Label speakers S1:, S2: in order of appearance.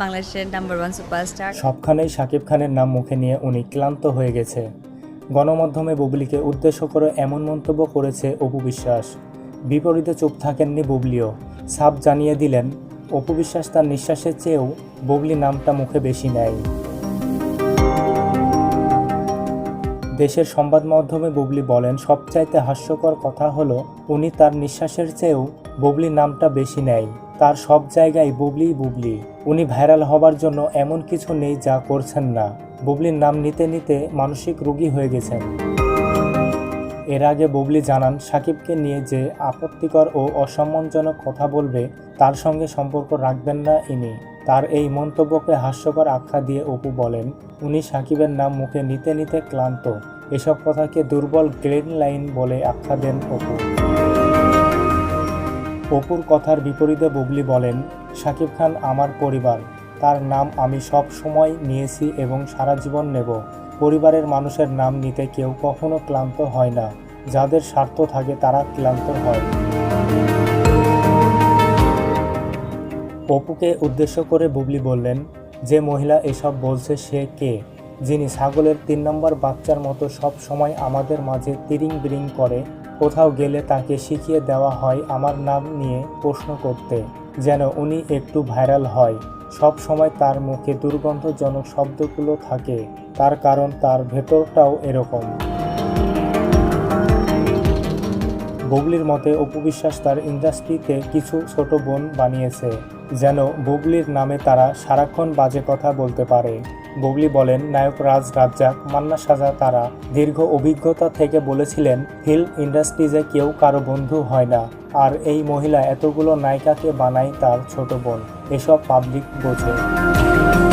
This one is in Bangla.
S1: বাংলাদেশের নাম্বার ওয়ান সুপারস্টার
S2: সবখানেই শাকিব খানের নাম মুখে নিয়ে উনি ক্লান্ত হয়ে গেছে। গণমাধ্যমে বুবলিকে উদ্দেশ্য করে এমন মন্তব্য করেছে অপু বিশ্বাস। বিপরীতে চুপ থাকেননি বুবলিও। সাপ জানিয়ে দিলেন, অপু বিশ্বাস তার নিঃশ্বাসের চেয়েও বুবলি নামটা মুখে বেশি নেয়। দেশের সংবাদ মাধ্যমে বুবলি বলেন, সবচাইতে হাস্যকর কথা হলো, উনি তার নিঃশ্বাসের চেয়েও বুবলি নামটা বেশি নেয়। তার সব জায়গায় বুবলি বুবলি। উনি ভাইরাল হবার জন্য এমন কিছু নেই যা করছেন না। বুবলির নাম নিতে নিতে মানসিক রোগী হয়ে গেছেন। এর আগে বুবলি জানান সাকিবকে নিয়ে যে আপত্তিকর ও অসম্মানজনক কথা বলবে, তার সঙ্গে সম্পর্ক রাখবেন না ইনি। তার এই মন্তব্যকে হাস্যকর আখ্যা দিয়ে অপু বলেন, উনি সাকিবের নাম মুখে নিতে নিতে ক্লান্ত। এসব কথাকে দুর্বল গ্রেন লাইন বলে আখ্যা দেন অপু। অপুর কথার বিপরীতে বুবলি বলেন শাকিব খান আমার পরিবার। তার নাম আমি সব সময় নিয়েছি এবং সারা জীবন নেব। পরিবারের মানুষের নাম নিতে কেউ কখনো ক্লান্ত হয় না। যাদের স্বার্থ থাকে তারা ক্লান্ত হয়। অপুকে উদ্দেশ্য করে বুবলি বললেন, যে মহিলা এসব বলছে সে কে? যিনি ছাগলের তিন নম্বর বাচ্চার মতো সব সময় আমাদের মাঝে তিরিং বিরিং করে কোথাও গেলে তাকে শিখিয়ে দেওয়া হয় আমার নাম নিয়ে প্রশ্ন করতে, যেন উনি একটু ভাইরাল হয়। সব সময় তার মুখে দুর্গন্ধজনক শব্দগুলো থাকে, তার কারণ তার ভেতরটাও এরকম। বুবলির মতে অপবিশ্বাস তার ইন্ডাস্ট্রিতে কিছু ছোট বোন বানিয়েছে। যেন বুবলির নামে তারা সারাক্ষণ বাজে কথা বলতে পারে। বুবলি বলেন, নায়ক রাজ রাজ্জাক, মান্না সাজা তারা দীর্ঘ অভিজ্ঞতা থেকে বলেছিলেন ফিল্ম ইন্ডাস্ট্রিজে কেউ কারও বন্ধু হয় না। আর এই মহিলা এতগুলো নায়িকাকে বানায় তার ছোট বোন। এসব পাবলিক বোঝে।